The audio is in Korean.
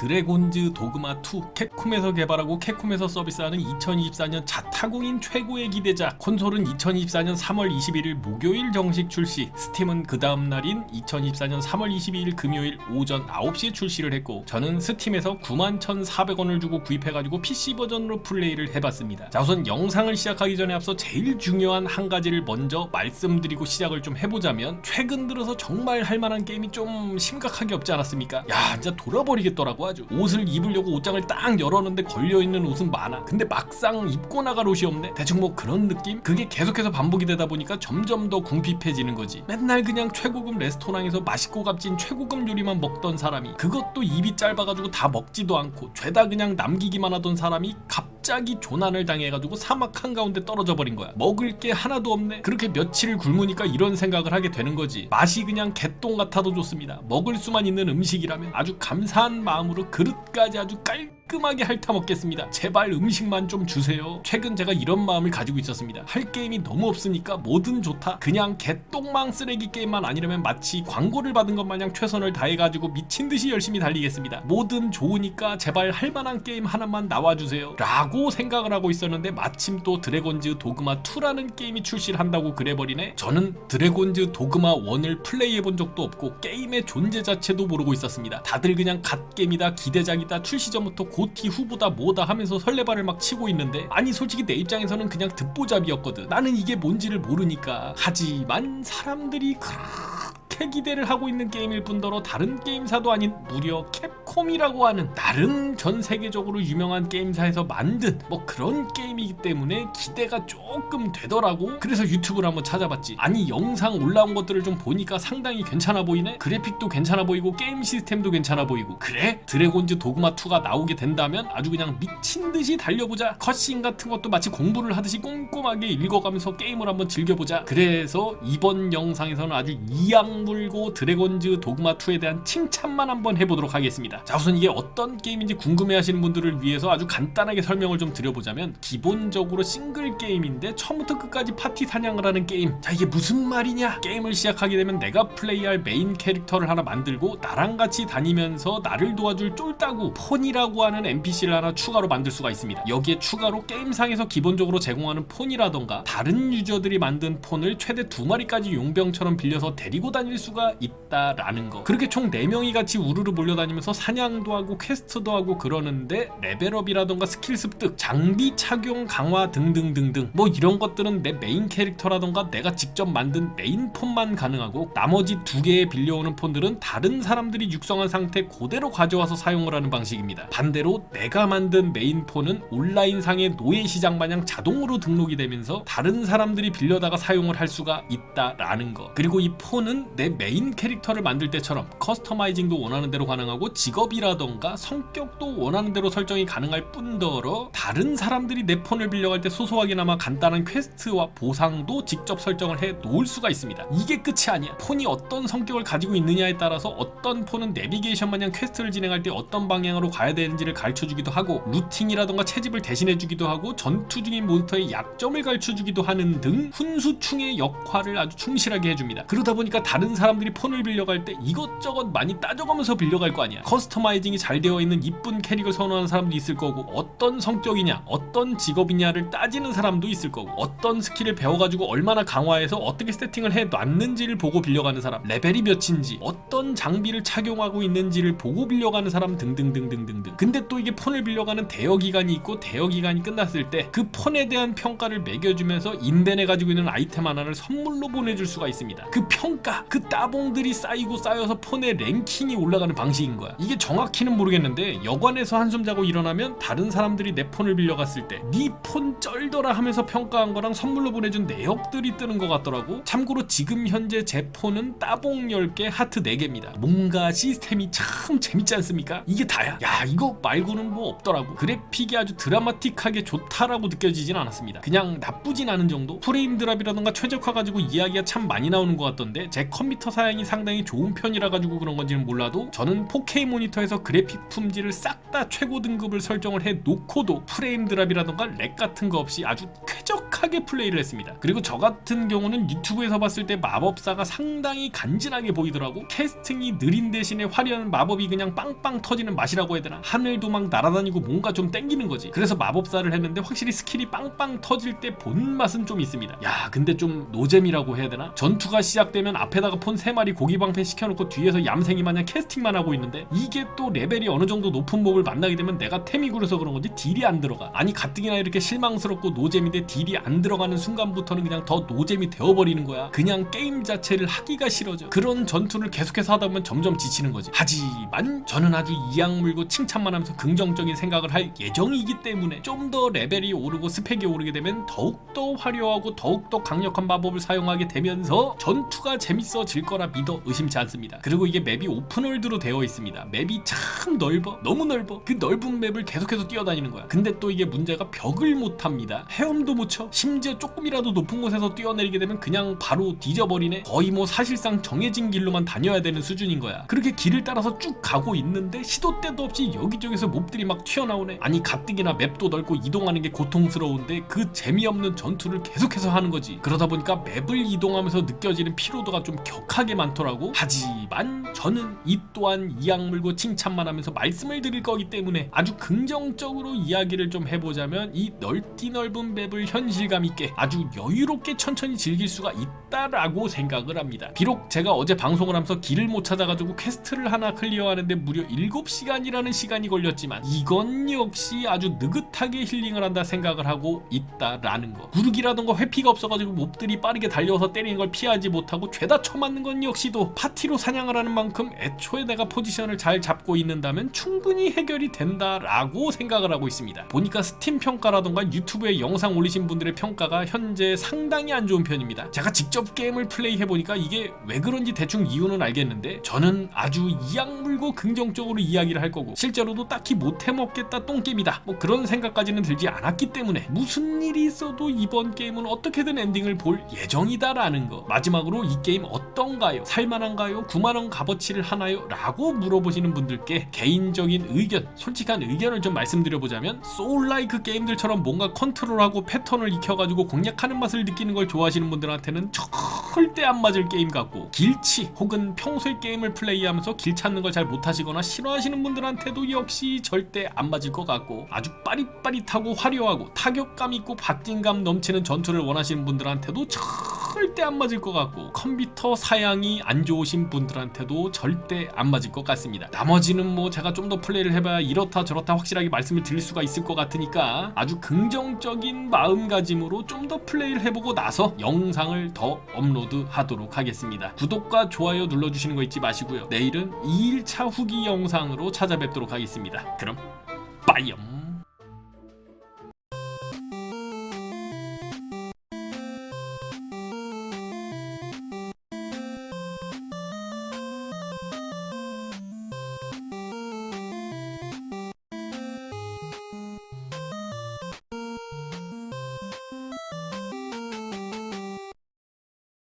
드래곤즈 도그마 2 캡콤에서 개발하고 캡콤에서 서비스하는 2024년 자타공인 최고의 기대작 콘솔은 2024년 3월 21일 목요일 정식 출시. 스팀은 그 다음 날인 2024년 3월 22일 금요일 오전 9시에 출시를 했고 저는 스팀에서 91,400원을 주고 구입해가지고 PC 버전으로 플레이를 해봤습니다. 자 우선 영상을 시작하기 전에 앞서 제일 중요한 한 가지를 먼저 말씀드리고 시작을 좀 해보자면 최근 들어서 정말 할 만한 게임이 좀 심각하게 없지 않았습니까? 야 진짜 돌아버리겠더라고 아주 옷을 입으려고 옷장을 딱 열었는데 걸려있는 옷은 많아. 근데 막상 입고 나갈 옷이 없네. 대충 뭐 그런 느낌? 그게 계속해서 반복이 되다 보니까 점점 더 궁핍해지는 거지. 맨날 그냥 최고급 레스토랑에서 맛있고 값진 최고급 요리만 먹던 사람이 그것도 입이 짧아가지고 다 먹지도 않고 죄다 그냥 남기기만 하던 사람이 갑 자기 조난을 당해가지고 사막 한가운데 떨어져 버린 거야. 먹을 게 하나도 없네. 그렇게 며칠 굶으니까 이런 생각을 하게 되는 거지. 맛이 그냥 개똥 같아도 좋습니다. 먹을 수만 있는 음식이라면 아주 감사한 마음으로 그릇까지 아주 깔 끔하게 핥아 먹겠습니다. 제발 음식만 좀 주세요. 최근 제가 이런 마음을 가지고 있었습니다. 할 게임이 너무 없으니까 뭐든 좋다. 그냥 개똥망 쓰레기 게임만 아니라면 마치 광고를 받은 것 마냥 최선을 다해가지고 미친 듯이 열심히 달리겠습니다. 뭐든 좋으니까 제발 할 만한 게임 하나만 나와주세요. 라고 생각을 하고 있었는데 마침 또 드래곤즈 도그마 2라는 게임이 출시를 한다고 그래버리네. 저는 드래곤즈 도그마 1을 플레이해본 적도 없고 게임의 존재 자체도 모르고 있었습니다. 다들 그냥 갓게임이다 기대작이다 출시 전부터 고티 후보다 뭐다 하면서 설레발을 막 치고 있는데 아니 솔직히 내 입장에서는 그냥 듣보잡이었거든. 나는 이게 뭔지를 모르니까. 하지만 사람들이 그렇게 기대를 하고 있는 게임일 뿐더러 다른 게임사도 아닌 무려 캡콤이라고 하는 다른 전 세계적으로 유명한 게임사에서 만든 뭐 그런 게임이기 때문에 기대가 조금 되더라고. 그래서 유튜브를 한번 찾아봤지. 아니 영상 올라온 것들을 좀 보니까 상당히 괜찮아 보이네. 그래픽도 괜찮아 보이고 게임 시스템도 괜찮아 보이고. 그래? 드래곤즈 도그마 2가 나오게 된다면 아주 그냥 미친 듯이 달려보자. 컷신 같은 것도 마치 공부를 하듯이 꼼꼼하게 읽어가면서 게임을 한번 즐겨보자. 그래서 이번 영상에서는 아주 이악 물고 드래곤즈 도그마 2에 대한 칭찬만 한번 해보도록 하겠습니다. 자 우선 이게 어떤 게임인지 궁금해하시는 분들을 위해서 아주 간단하게 설명을 좀 드려보자면 기본적으로 싱글 게임인데 처음부터 끝까지 파티 사냥을 하는 게임. 자 이게 무슨 말이냐? 게임을 시작하게 되면 내가 플레이할 메인 캐릭터를 하나 만들고 나랑 같이 다니면서 나를 도와줄 쫄따구 폰이라고 하는 NPC를 하나 추가로 만들 수가 있습니다. 여기에 추가로 게임상에서 기본적으로 제공하는 폰이라던가 다른 유저들이 만든 폰을 최대 두 마리까지 용병처럼 빌려서 데리고 다닐 수가 있다라는 거. 그렇게 총 4명이 같이 우르르 몰려다니면서 사냥도 하고 퀘스트도 하고 그러는데 레벨업이라던가 스킬 습득 장비 착용 강화 등등등등 뭐 이런 것들은 내 메인 캐릭터라던가 내가 직접 만든 메인 폰만 가능하고 나머지 두 개의 빌려오는 폰들은 다른 사람들이 육성한 상태 그대로 가져와서 사용을 하는 방식입니다. 반대로 내가 만든 메인 폰은 온라인상의 노예 시장 마냥 자동으로 등록이 되면서 다른 사람들이 빌려다가 사용을 할 수가 있다라는 거. 그리고 이 폰은 내 메인 캐릭터를 만들 때처럼 커스터마이징도 원하는 대로 가능하고 직업이라던가 성격도 원하는 대로 설정이 가능할 뿐더러 다른 사람들이 내 폰을 빌려갈 때 소소하게나마 간단한 퀘스트와 보상도 직접 설정을 해 놓을 수가 있습니다. 이게 끝이 아니야. 폰이 어떤 성격을 가지고 있느냐에 따라서 어떤 폰은 내비게이션 마냥 퀘스트를 진행할 때 어떤 방향으로 가야 되는지를 가르쳐 주기도 하고 루팅이라던가 채집을 대신해 주기도 하고 전투 중인 몬스터의 약점을 가르쳐 주기도 하는 등 훈수충의 역할을 아주 충실하게 해줍니다. 그러다 보니까 다른 사람들이 폰을 빌려갈 때 이것저것 많이 따져가면서 빌려갈 거 아니야. 커스터마이징이 잘 되어 있는 이쁜 캐릭을 선호하는 사람도 있을 거고 어떤 성격이냐 어떤 직업이냐를 따지는 사람도 있을 거고 어떤 스킬을 배워가지고 얼마나 강화해서 어떻게 세팅을 해 놨는지를 보고 빌려가는 사람 레벨이 몇인지 어떤 장비를 착용하고 있는지를 보고 빌려가는 사람 등등등등등등. 근데 또 이게 폰을 빌려가는 대여 기간이 있고 대여 기간이 끝났을 때 그 폰에 대한 평가를 매겨주면서 인벤에 가지고 있는 아이템 하나를 선물로 보내줄 수가 있습니다. 그 평가 그 따봉들이 쌓이고 쌓여서 폰의 랭킹이 올라가는 방식인 거야. 이게 정확히는 모르겠는데 여관에서 한숨 자고 일어나면 다른 사람들이 내 폰을 빌려갔을 때 네 폰 쩔더라 하면서 평가한 거랑 선물로 보내준 내역들이 뜨는 것 같더라고. 참고로 지금 현재 제 폰은 따봉 10개 하트 4개입니다. 뭔가 시스템이 참 재밌지 않습니까? 이게 다야. 야 이거 말고는 뭐 없더라고. 그래픽이 아주 드라마틱하게 좋다라고 느껴지진 않았습니다. 그냥 나쁘진 않은 정도? 프레임 드랍이라던가 최적화 가지고 이야기가 참 많이 나오는 것 같던데 제 컴퓨터 사양이 상당히 좋은 편이라 가지고 그런 건지는 몰라도 저는 4K 모니터에서 그래픽 품질을 싹 다 최고 등급을 설정을 해 놓고도 프레임 드랍이라던가 렉 같은 거 없이 아주 쾌적 한 격하게 플레이를 했습니다. 그리고 저 같은 경우는 유튜브에서 봤을 때 마법사가 상당히 간지나게 보이더라고. 캐스팅이 느린 대신에 화려한 마법이 그냥 빵빵 터지는 맛이라고 해야 되나? 하늘도 막 날아다니고 뭔가 좀 땡기는 거지. 그래서 마법사를 했는데 확실히 스킬이 빵빵 터질 때 본 맛은 좀 있습니다. 야, 근데 좀 노잼이라고 해야 되나? 전투가 시작되면 앞에다가 폰세 마리 고기 방패 시켜놓고 뒤에서 얌생이 마냥 캐스팅만 하고 있는데 이게 또 레벨이 어느 정도 높은 몹을 만나게 되면 내가 템이 구려서 그런 건지 딜이 안 들어가. 아니 가뜩이나 이렇게 실망스럽고 노잼인데 딜이 안 들어가는 순간부터는 그냥 더 노잼이 되어버리는 거야. 그냥 게임 자체를 하기가 싫어져. 그런 전투를 계속해서 하다 보면 점점 지치는 거지. 하지만 저는 아주 이악 물고 칭찬만 하면서 긍정적인 생각을 할 예정이기 때문에 좀 더 레벨이 오르고 스펙이 오르게 되면 더욱더 화려하고 더욱더 강력한 마법을 사용하게 되면서 전투가 재밌어질 거라 믿어 의심치 않습니다. 그리고 이게 맵이 오픈월드로 되어 있습니다. 맵이 참 넓어. 너무 넓어. 그 넓은 맵을 계속해서 뛰어다니는 거야. 근데 또 이게 문제가 벽을 못 합니다. 헤엄도 못 쳐. 심지어 조금이라도 높은 곳에서 뛰어내리게 되면 그냥 바로 뒤져버리네. 거의 뭐 사실상 정해진 길로만 다녀야 되는 수준인 거야. 그렇게 길을 따라서 쭉 가고 있는데 시도 때도 없이 여기저기서 몹들이 막 튀어나오네. 아니 가뜩이나 맵도 넓고 이동하는 게 고통스러운데 그 재미없는 전투를 계속해서 하는 거지. 그러다 보니까 맵을 이동하면서 느껴지는 피로도가 좀 격하게 많더라고. 하지만 저는 이 또한 이악 물고 칭찬만 하면서 말씀을 드릴 거기 때문에 아주 긍정적으로 이야기를 좀 해보자면 이 넓디 넓은 맵을 현실감 있게 아주 여유롭게 천천히 즐길 수가 있다라고 생각을 합니다. 비록 제가 어제 방송을 하면서 길을 못 찾아가지고 퀘스트를 하나 클리어하는데 무려 7시간이라는 시간이 걸렸지만 이건 역시 아주 느긋하게 힐링을 한다 생각을 하고 있다라는 거. 구르기라던가 회피가 없어가지고 몹들이 빠르게 달려와서 때리는 걸 피하지 못하고 죄다 쳐맞는 건 역시도 파티로 사냥을 하는 만큼 애초에 내가 포지션을 잘 잡고 있는다면 충분히 해결이 된다라고 생각을 하고 있습니다. 보니까 스팀 평가라던가 유튜브에 영상 올리신 분들의 평가가 현재 상당히 안 좋은 편입니다. 제가 직접 게임을 플레이해 보니까 이게 왜 그런지 대충 이유는 알겠는데 저는 아주 이악 물고 긍정적으로 이야기를 할 거고 실제로도 딱히 못해 먹겠다 똥게임이다 뭐 그런 생각까지는 들지 않았기 때문에 무슨 일이 있어도 이번 게임은 어떻게든 엔딩을 볼 예정이다라는 거 마지막으로 이 게임 어떤가요? 살만한가요? 9만원 값어치 를 하나요? 라고 물어보시는 분들께 개인적인 의견 솔직한 의견을 좀 말씀드려보자면 소울라이크 게임들처럼 뭔가 컨트롤하고 패턴을 익혀가지고 공략하는 맛을 느끼는 걸 좋아하시는 분들한테는 절대 안 맞을 게임 같고 길치 혹은 평소에 게임을 플레이하면서 길 찾는 걸 잘 못하시거나 싫어하시는 분들한테도 역시 절대 안 맞을 것 같고 아주 빠릿빠릿하고 화려하고 타격감 있고 박진감 넘치는 전투를 원하시는 분들한테도 절대 안 맞을 것 같고 컴퓨터 사양이 안 좋으신 분들한테도 절대 안 맞을 것 같습니다. 나머지는 뭐 제가 좀 더 플레이를 해봐야 이렇다 저렇다 확실하게 말씀을 드릴 수가 있을 것 같으니까 아주 긍정적인 마음가짐으로 좀 더 플레이를 해보고 나서 영상을 더 업로드하도록 하겠습니다. 구독과 좋아요 눌러주시는 거 잊지 마시고요. 내일은 2일차 후기 영상으로 찾아뵙도록 하겠습니다. 그럼 빠이염